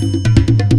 Thank you.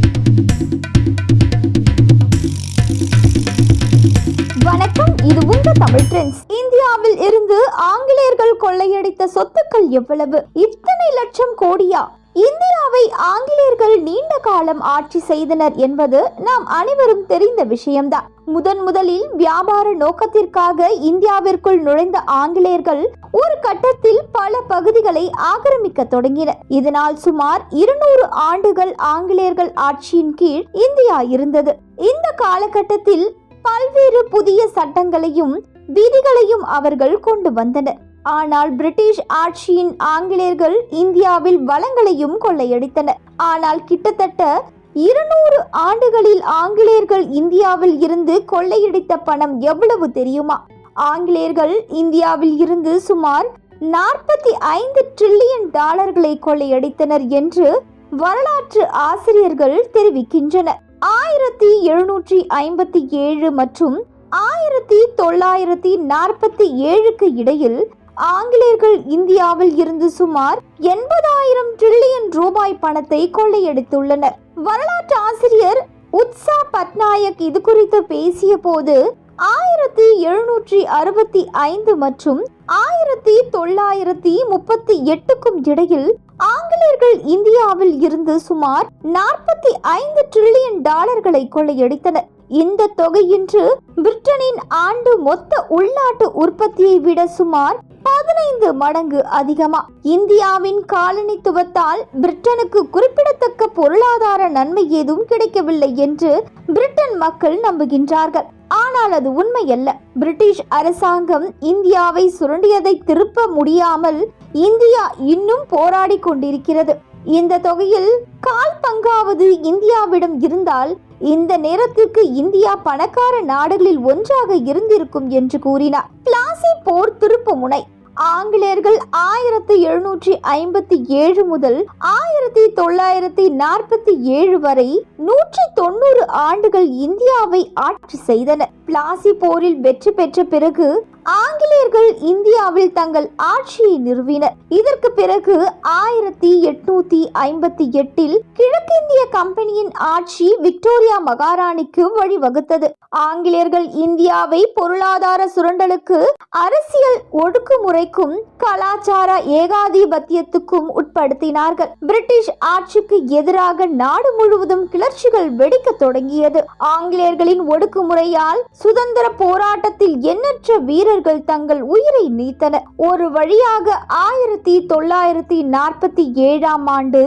இது உங்க Tamil trends இந்தியாவில் இருந்து ஆங்கிலேயர்கள் கொள்ளையடித்த சொத்துக்கள் எவ்வளவு? இத்தனை லட்சம் கோடியா? இந்தியாவை ஆங்கிலேயர்கள் நீண்ட காலம் ஆட்சி செய்தனர் என்பது நாம் அனைவரும் தெரிந்த விஷயம்தான். முதன் முதலில் வியாபார நோக்கத்திற்காக இந்தியாவிற்குள் நுழைந்த ஆங்கிலேயர்கள் ஒரு கட்டத்தில் பல பகுதிகளை ஆக்கிரமிக்க தொடங்கினர். இதனால் சுமார் இருநூறு ஆண்டுகள் ஆங்கிலேயர்கள் ஆட்சியின் கீழ் இந்தியா இருந்தது. இந்த காலகட்டத்தில் பல்வேறு புதிய சட்டங்களையும் விதிகளையும் அவர்கள் கொண்டு வந்தனர். ஆனால் பிரிட்டிஷ் ஆட்சியின் ஆங்கிலேயர்கள் இந்தியாவில் வளங்களையும் கொள்ளையடித்தனர். ஆனால் கிட்டத்தட்ட இருநூறு ஆண்டுகளில் ஆங்கிலேயர்கள் இந்தியாவில் இருந்து கொள்ளையடித்த பணம் எவ்வளவு தெரியுமா? ஆங்கிலேயர்கள் இந்தியாவில் இருந்து சுமார் நாற்பத்தி ஐந்து ட்ரில்லியன் டாலர்களை கொள்ளையடித்தனர் என்று வரலாற்று ஆசிரியர்கள் தெரிவிக்கின்றனர். ஆயிரத்தி எழுநூற்றி ஐம்பத்தி ஏழு மற்றும் ஆயிரத்தி தொள்ளாயிரத்தி நாற்பத்தி ஏழுக்கு இடையில் ஆங்கிலேயர்கள் இந்தியாவில் இருந்து சுமார் எண்பதாயிரம் ட்ரில்லியன் ரூபாய் பணத்தை கொள்ளையடித்துள்ளனர். வரலாற்று ஆசிரியர் உத்சா பட்நாயக் இது குறித்து பேசிய போது ஆயிரத்தி எழுநூற்றி அறுபத்தி ஐந்து மற்றும் ஆயிரத்தி தொள்ளாயிரத்தி முப்பத்தி எட்டுக்கும் இடையில் ஆங்கிலேயர்கள் இந்தியாவில் இருந்து சுமார் நாற்பத்தி ஐந்து ட்ரில்லியன் டாலர்களை கொள்ளையடித்தனர். இந்த தொகை இன்று பிரிட்டனின் ஆண்டு மொத்த உள்நாட்டு உற்பத்தியை விட சுமார் பதினைந்து மடங்கு அதிகமா. இந்தியாவின் காலனித்துவத்தால் பிரிட்டனுக்கு குறிப்பிடத்தக்க பொருளாதார நன்மை ஏதும் கிடைக்கவில்லை என்று பிரிட்டன் மக்கள் நம்புகின்றார்கள். ஆனால் அது உண்மையல்ல. பிரிட்டிஷ் அரசாங்கம் இந்தியாவை சுரண்டியதை திருப்ப முடியாமல் இந்தியா இன்னும் போராடி கொண்டிருக்கிறது. இந்த தொகையில் கால் பங்காவது இந்தியாவிடம் இருந்தால் இந்த நேரத்திற்கு இந்தியா பணக்கார நாடுகளில் ஒன்றாக இருந்திருக்கும் என்று கூறினார். பிளாசி போர் திருப்பு முனை. ஆங்கிலேயர்கள் ஆயிரத்தி எழுநூற்றி ஐம்பத்தி ஏழு முதல் ஆயிரத்தி தொள்ளாயிரத்தி நாற்பத்தி ஏழு வரை நூற்றி தொண்ணூறு ஆண்டுகள் இந்தியாவை ஆட்சி செய்தனர். பிளாசி போரில் வெற்றி பெற்ற பிறகு ஆங்கிலேயர்கள் இந்தியாவில் தங்கள் ஆட்சியை நிறுவினர். இதற்கு பிறகு ஆயிரத்தி எட்நூத்தி ஐம்பத்தி எட்டில் கிழக்கிந்திய கம்பெனியின் ஆட்சி விக்டோரியா மகாராணிக்கு வழிவகுத்தது. ஆங்கிலேயர்கள் இந்தியாவை பொருளாதார சுரண்டலுக்கு அரசியல் ஒடுக்குமுறைக்கும் கலாச்சார ஏகாதிபத்தியத்துக்கும் உட்படுத்தினார்கள். பிரிட்டிஷ் ஆட்சிக்கு எதிராக நாடு முழுவதும் கிளர்ச்சிகள் வெடிக்க தொடங்கியது. ஆங்கிலேயர்களின் ஒடுக்குமுறையால் சுதந்திர போராட்டத்தில் எண்ணற்ற வீர வீரர்கள் தங்கள் உயிரை நீத்தனர் ஒரு வழியாக ஆயிரத்தி தொள்ளாயிரத்தி நாற்பத்தி ஏழாம் ஆண்டு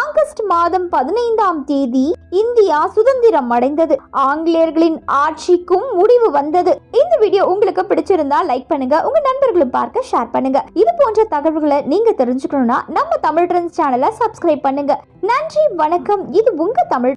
ஆகஸ்ட் மாதம் பதினைந்தாம் தேதி இந்தியா சுதந்திரம் அடைந்தது. ஆங்கிலேயர்களின் ஆட்சிக்கும் முடிவு வந்தது. இந்த வீடியோ உங்களுக்கு பிடிச்சிருந்தா லைக் பண்ணுங்க. உங்க நண்பர்களும் பார்க்க ஷேர் பண்ணுங்க. இது போன்ற தகவல்களை நீங்க தெரிஞ்சுக்கணும்னா நம்ம தமிழ் ட்ரெண்ட்ஸ் சேனலை சப்ஸ்கிரைப் பண்ணுங்க. நன்றி வணக்கம். இது உங்க தமிழ்